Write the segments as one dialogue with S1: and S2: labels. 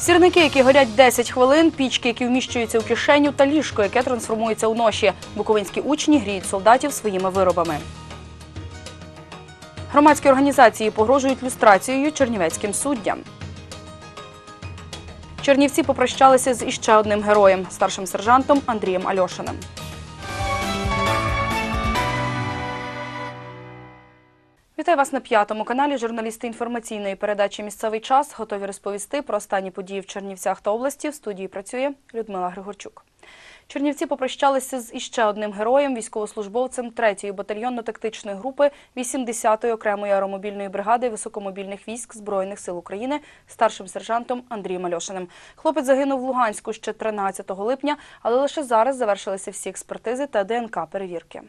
S1: Сірники, які горять 10 хвилин, пічки, які вміщуються у кишеню, та ліжко, яке трансформується у ноші. Буковинські учні гріють солдатів своїми виробами. Громадські організації погрожують люстрацією чернівецьким суддям. Чернівці попрощалися з іще одним героєм старшим сержантом Андрієм Альошиним. Вітаю вас на п'ятому каналі. Журналісти інформаційної передачі Місцевий час готові розповісти про останні події в Чернівцях та області. В студії працює Людмила Григорчук. Чернівці попрощалися з іще одним героєм, військовослужбовцем 3-ї батальйонно-тактичної групи 80-ї окремої аеромобільної бригади високомобільних військ Збройних сил України старшим сержантом Андрієм Альошиним. Хлопець загинув в Луганську ще 13 липня, але лише зараз завершилися всі експертизи та ДНК перевірки.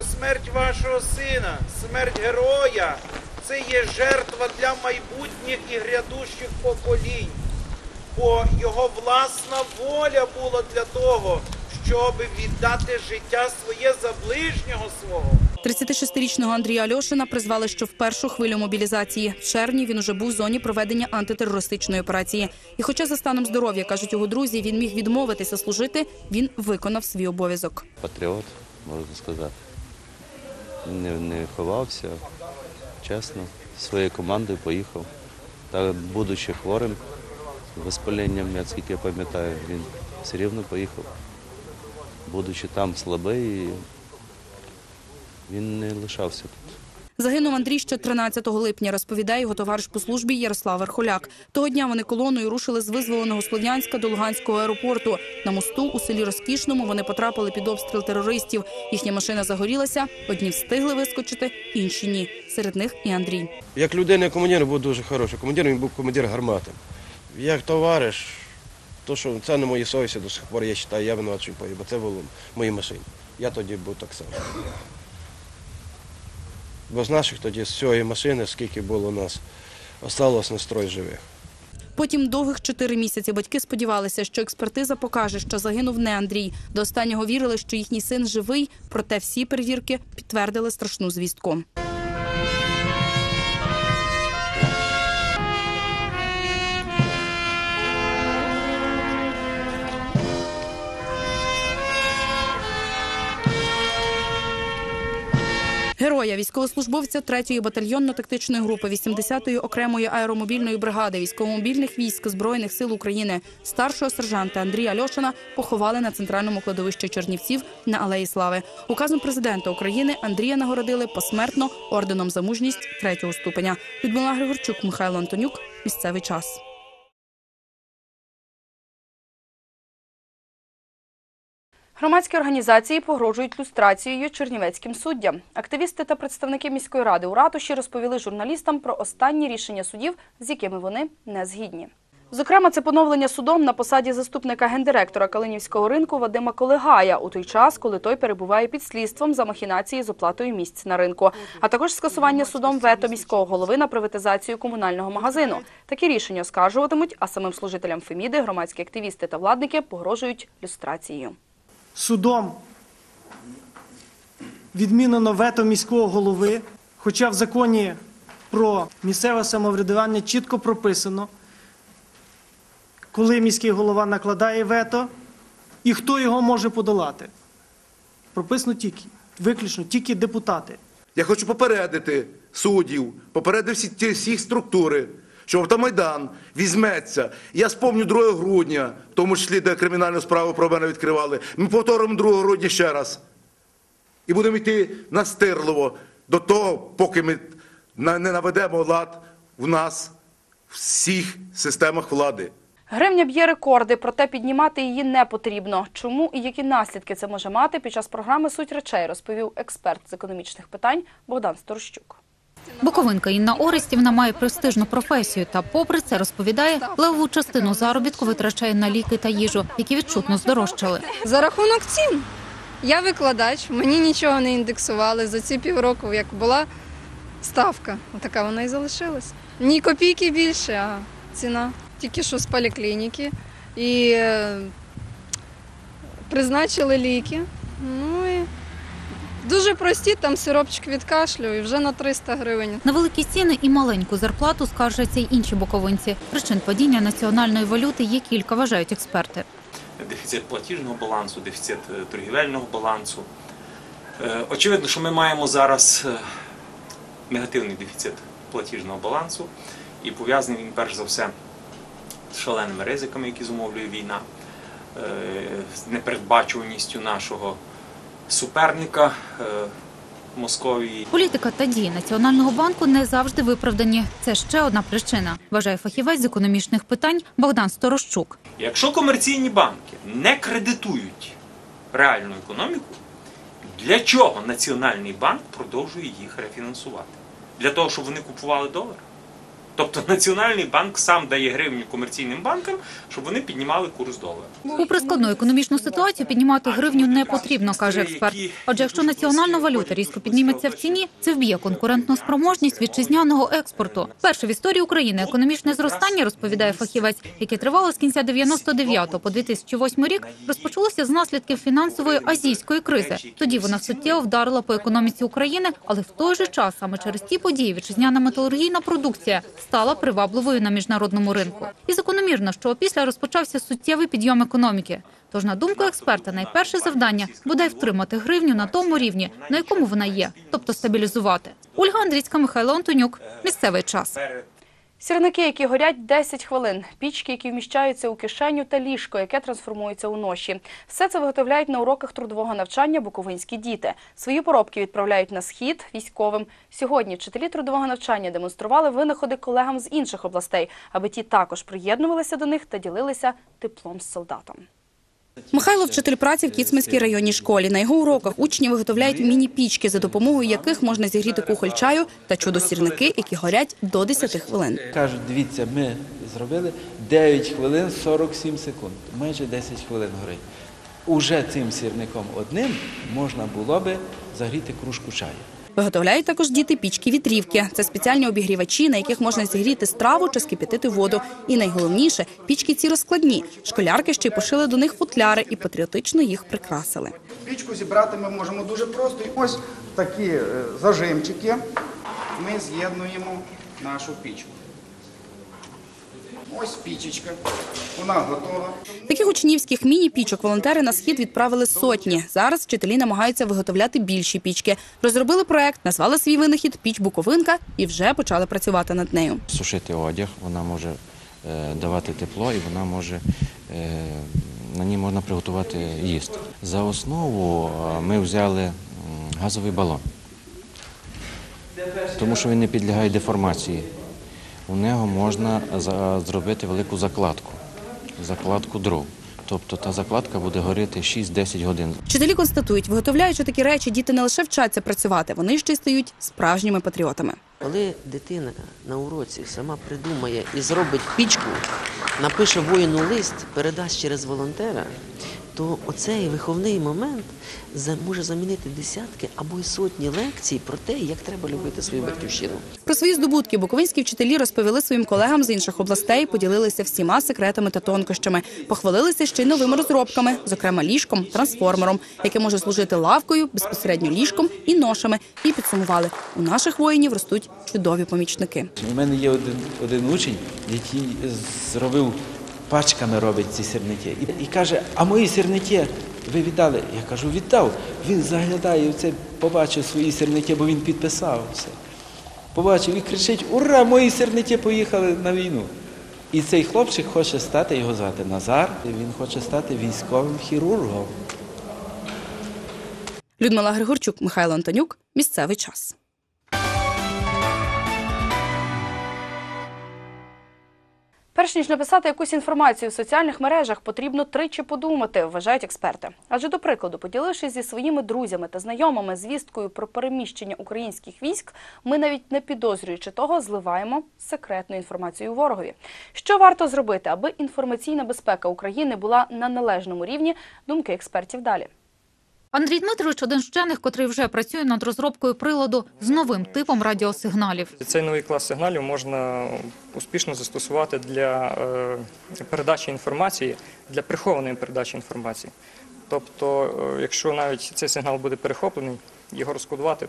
S2: Смерть вашого сина, смерть героя це є жертва для майбутніх і грядущих поколінь. Бо його власна воля була для того, щоб віддати життя своє за ближнього свого.
S1: 36-річного Андрія Альошина призвали ще в першу хвилю мобілізації. В червні він уже був в зоні проведення антитерористичної операції. І хоча за станом здоров'я, кажуть його друзі, він міг відмовитися служити, він виконав свій обов'язок.
S3: патріот, можна сказати. Не, не ховався, чесно, своєю командою поїхав. Та будучи хворим, воспаленням, скільки я пам'ятаю, він все рівно поїхав. Будучи там слабий, він не лишався тут.
S1: Загинув Андрій ще 13 липня, розповідає його товариш по службі Ярослав Верхоляк. Того дня вони колоною рушили з визволеного Слов'янська до Луганського аеропорту. На мосту у селі Розкішному вони потрапили під обстріл терористів. Їхня машина загорілася. Одні встигли вискочити, інші ні. Серед них і Андрій.
S4: Як людина командир був дуже хороший. Командир він був командир гармати. Як товариш, то що це на моїй совісті до сих пор, я вважаю, я винуват, що бо це було моїй машині. Я тоді був так само. Бо з наших тоді, з цієї машини, скільки було у нас, осталось на строй живих.
S1: Потім довгих чотири місяці батьки сподівалися, що експертиза покаже, що загинув не Андрій. До останнього вірили, що їхній син живий, проте всі перевірки підтвердили страшну звістку. Героя військовослужбовця 3-ї батальйонно-тактичної групи 80-ї окремої аеромобільної бригади військовомобільних військ збройних сил України старшого сержанта Андрія Альошина поховали на центральному кладовищі Чернівців на Алеї Слави. Указом президента України Андрія нагородили посмертно орденом за мужність третього ступеня. Людмила Григорчук, Михайло Антонюк. Місцевий час. Громадські організації погрожують люстрацією чернівецьким суддям. Активісти та представники міської ради у ратуші розповіли журналістам про останні рішення судів, з якими вони не згідні. Зокрема, це поновлення судом на посаді заступника гендиректора Калинівського ринку Вадима Колегая у той час, коли той перебуває під слідством за махінації з оплатою місць на ринку, а також скасування судом вето міського голови на приватизацію комунального магазину. Такі рішення оскаржуватимуть, а самим служителям Феміди громадські активісти та владники погрожують люстрацією.
S5: Судом відмінено вето міського голови, хоча в законі про місцеве самоврядування чітко прописано, коли міський голова накладає вето і хто його може подолати. Прописано тільки, виключно тільки депутати.
S6: Я хочу попередити суддів, попередити всі ті всі структури, що Автомайдан візьметься. Я спомню 2 грудня, в тому числі, де кримінальну справу про мене відкривали. Ми повторимо 2 грудня ще раз. І будемо йти настирливо до того, поки ми не наведемо лад в нас, в всіх системах влади.
S1: Гривня б'є рекорди, проте піднімати її не потрібно. Чому і які наслідки це може мати під час програми Суть речей розповів експерт з економічних питань Богдан Сторощук.
S7: Буковинка Інна Орестівна має престижну професію та, попри це, розповідає, левову частину заробітку витрачає на ліки та їжу, які відчутно здорожчали.
S8: За рахунок цін. Я викладач, мені нічого не індексували. За ці півроку, як була ставка, така вона і залишилась. Ні копійки більше, а ціна. Тільки що з поліклініки. І е, призначили ліки. Ну Дуже прості, там сиропчик від кашлю і вже на 300 гривень.
S7: На великі ціни і маленьку зарплату скаржаться й інші боковинці. Причин падіння національної валюти є кілька, вважають експерти.
S9: дефіцит платіжного балансу, дефіцит е, торгівельного балансу. Е, Очевидно, що ми маємо зараз е, негативний дефіцит платіжного балансу і пов'язаний він перш за все з шаленими ризиками, які зумовлює війна, з непередбачуваністю нашого суперника е, Московії.
S7: Політика та дії Національного банку не завжди виправдані. Це ще одна причина, вважає фахівець з економічних питань Богдан Сторощук.
S9: Якщо комерційні банки не кредитують реальну економіку, для чого Національний банк продовжує їх рефінансувати? Для того, щоб вони купували долар? Тобто Національний банк сам дає гривню комерційним банкам, щоб вони піднімали курс долара.
S7: Попри складну економічну ситуацію, піднімати гривню не потрібно, каже експерт. Адже якщо національна валюта різко підніметься в ціні, це вб'є конкурентну спроможність вітчизняного експорту. Перше в історії України економічне зростання, розповідає фахівець, яке тривало з кінця 99 по 2008 рік, розпочалося з наслідків фінансової азійської кризи. Тоді вона суттєво вдарила по економіці України, але в той же час саме через ті події вітчизняна металургійна продукція стала привабливою на міжнародному ринку. І закономірно, що опісля розпочався суттєвий підйом економіки. Тож, на думку експерта, найперше завдання бодай втримати гривню на тому рівні, на якому вона є, тобто стабілізувати. Ольга Андрійська, Михайло Антонюк. Місцевий час.
S1: Сірники, які горять 10 хвилин, пічки, які вміщаються у кишеню та ліжко, яке трансформується у ноші. Все це виготовляють на уроках трудового навчання буковинські діти. Свої поробки відправляють на схід військовим. Сьогодні вчителі трудового навчання демонстрували винаходи колегам з інших областей, аби ті також приєднувалися до них та ділилися теплом з солдатом.
S10: Михайло вчитель праці в Кіцманській районній школі. На його уроках учні виготовляють міні-пічки, за допомогою яких можна зігріти кухоль чаю та чудо-сірники, які горять до 10 хвилин.
S11: Кажуть, дивіться, ми зробили 9 хвилин 47 секунд, майже 10 хвилин горить. Уже цим сірником одним можна було би загріти кружку чаю.
S10: Виготовляють також діти пічки вітрівки. Це спеціальні обігрівачі, на яких можна зігріти страву чи скипятити воду. І найголовніше, пічки ці розкладні. Школярки ще й пошили до них футляри і патріотично їх прикрасили.
S12: Пічку зібрати ми можемо дуже просто. Ось такі е, зажимчики ми з'єднуємо нашу пічку. Ось пічечка. Вона готова.
S10: Таких учнівських міні-пічок волонтери на схід відправили сотні. Зараз вчителі намагаються виготовляти більші пічки. Розробили проект, назвали свій винахід Піч Буковинка і вже почали працювати над нею.
S3: Сушити одяг, вона може е, давати тепло і вона може е, на ній можна приготувати їсти. За основу е, ми взяли газовий балон, тому що він не підлягає деформації. У нього можна за- зробити велику закладку, закладку дров. Тобто та закладка буде горіти 6-10 годин.
S10: Вчителі констатують, виготовляючи такі речі, діти не лише вчаться працювати, вони ще й стають справжніми патріотами.
S13: Коли дитина на уроці сама придумає і зробить пічку, напише воїну лист, передасть через волонтера, то оцей виховний момент за- може замінити десятки або й сотні лекцій про те, як треба любити свою батьківщину.
S10: Про свої здобутки буковинські вчителі розповіли своїм колегам з інших областей, поділилися всіма секретами та тонкощами, похвалилися ще й новими розробками, зокрема ліжком, трансформером, яке може служити лавкою, безпосередньо ліжком і ношами. І підсумували, у наших воїнів ростуть чудові помічники.
S11: У мене є один, один учень, який зробив пачками робить ці сірники. І, і каже, а мої сірники ви віддали? Я кажу, віддав. Він заглядає в це, побачив свої сірники, бо він підписав все. Побачив і кричить: Ура! Мої сірники поїхали на війну. І цей хлопчик хоче стати, його звати Назар, і він хоче стати військовим хірургом.
S10: Людмила Григорчук, Михайло Антонюк. Місцевий час.
S1: Перш ніж написати якусь інформацію в соціальних мережах, потрібно тричі подумати, вважають експерти. Адже, до прикладу, поділившись зі своїми друзями та знайомими звісткою про переміщення українських військ, ми навіть не підозрюючи того, зливаємо секретну інформацію ворогові. Що варто зробити, аби інформаційна безпека України була на належному рівні? Думки експертів далі.
S7: Андрій Дмитрович один з вчених, котрий вже працює над розробкою приладу з новим типом радіосигналів.
S14: Цей новий клас сигналів можна успішно застосувати для е, передачі інформації, для прихованої передачі інформації. Тобто, е, якщо навіть цей сигнал буде перехоплений, його розкодувати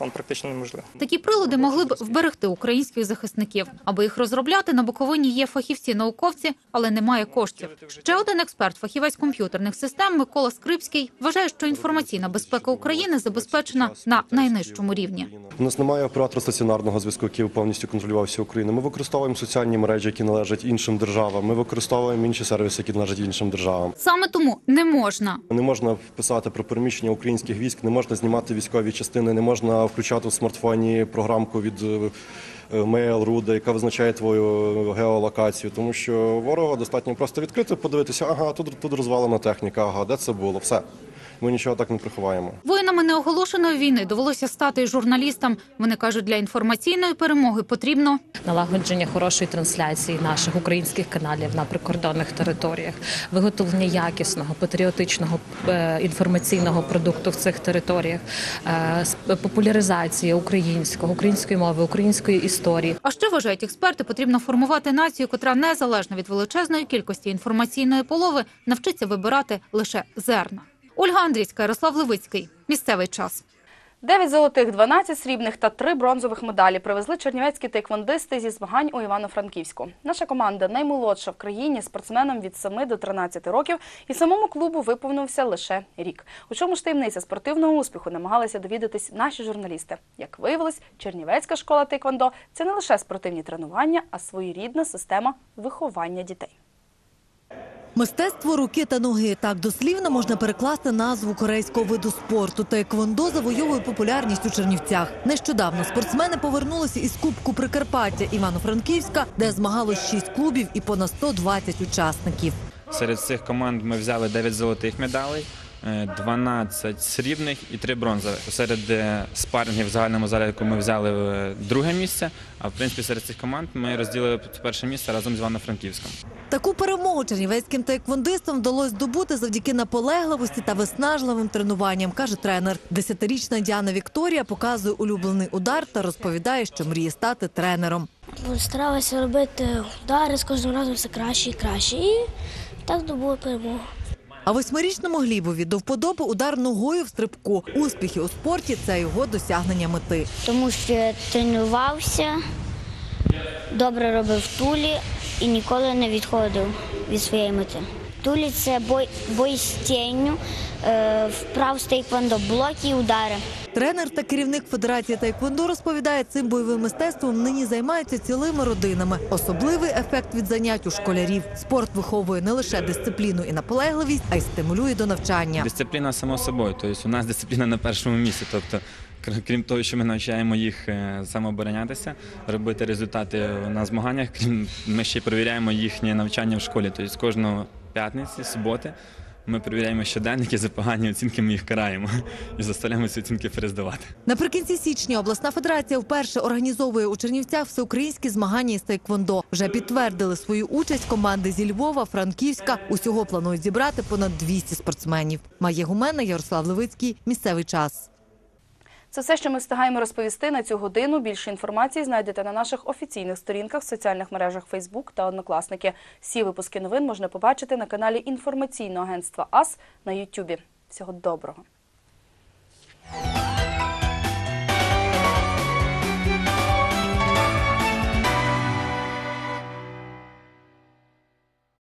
S14: там практично неможливо.
S7: Такі прилади могли б вберегти українських захисників. Аби їх розробляти, на Буковині є фахівці-науковці, але немає коштів. Ще один експерт, фахівець комп'ютерних систем Микола Скрипський, вважає, що інформаційна безпека України забезпечена на найнижчому рівні.
S15: У нас немає оператора стаціонарного зв'язку, який повністю контролював всю Україну. Ми використовуємо соціальні мережі, які належать іншим державам. Ми використовуємо інші сервіси, які належать іншим державам.
S7: Саме тому не можна
S15: Не можна писати про переміщення українських військ, не можна знімати військові частини, не можна включати в смартфоні програмку від Mail.ru, де яка визначає твою геолокацію, тому що ворога достатньо просто відкрити, подивитися, ага, тут, тут розвалена техніка, ага, де це було, все. Ми нічого так не приховаємо.
S7: Воїнами неоголошеної війни довелося стати журналістам. Вони кажуть, для інформаційної перемоги потрібно
S16: налагодження хорошої трансляції наших українських каналів на прикордонних територіях, виготовлення якісного патріотичного е, інформаційного продукту в цих територіях, е, популяризація українського, української мови, української історії.
S7: А ще вважають експерти, потрібно формувати націю, котра незалежно від величезної кількості інформаційної полови навчиться вибирати лише зерна. Ольга Андрійська, Ярослав Левицький. Місцевий час.
S1: Дев'ять золотих, 12 срібних та три бронзових медалі привезли чернівецькі тейквондисти зі змагань у Івано-Франківську. Наша команда наймолодша в країні спортсменам від 7 до 13 років, і самому клубу виповнився лише рік. У чому ж таємниця спортивного успіху намагалися довідатись наші журналісти. Як виявилось, Чернівецька школа тейквондо – це не лише спортивні тренування, а своєрідна система виховання дітей.
S17: Мистецтво руки та ноги так дослівно можна перекласти назву корейського виду спорту. Таеквондо завойовує популярність у Чернівцях. Нещодавно спортсмени повернулися із Кубку Прикарпаття Івано-Франківська, де змагалось 6 клубів і понад 120 учасників.
S18: Серед цих команд ми взяли 9 золотих медалей, 12 срібних і 3 бронзових. Серед е, спарингів в загальному заліку ми взяли е, друге місце, а в принципі серед цих команд ми розділили перше місце разом з Івано-Франківськом.
S17: Таку перемогу чернівецьким таеквондистам вдалося здобути завдяки наполегливості та виснажливим тренуванням, каже тренер. Десятирічна Діана Вікторія показує улюблений удар та розповідає, що мріє стати тренером.
S19: Старалася робити удари з кожним разом все краще і краще. І так добула перемогу.
S17: А восьмирічному Глібові до вподоби удар ногою в стрибку. Успіхи у спорті це його досягнення мети.
S19: Тому що я тренувався, добре робив тулі і ніколи не відходив від своєї мети. Тулі це бой, бой з тінню, е, вправ з тейквондо, блоки і удари.
S17: Тренер та керівник Федерації Таеквондо розповідає, цим бойовим мистецтвом нині займаються цілими родинами. Особливий ефект від занять у школярів. Спорт виховує не лише дисципліну і наполегливість, а й стимулює до навчання.
S18: Дисципліна само собою, тобто у нас дисципліна на першому місці. Тобто, крім того, що ми навчаємо їх е, самооборонятися, робити результати на змаганнях, ми ще й перевіряємо їхнє навчання в школі. Тобто кожного п'ятниці, суботи. Ми перевіряємо щоденники за погані оцінки, ми їх караємо і заставляємо ці оцінки перездавати.
S17: Наприкінці січня обласна федерація вперше організовує у Чернівцях всеукраїнські змагання із тайквондо. Вже підтвердили свою участь команди зі Львова, Франківська. Усього планують зібрати понад 200 спортсменів. Має гумена Ярослав Левицький. Місцевий час.
S1: Це все, що ми встигаємо розповісти на цю годину. Більше інформації знайдете на наших офіційних сторінках в соціальних мережах Facebook та Однокласники. Всі випуски новин можна побачити на каналі інформаційного агентства АС на YouTube. Всього доброго.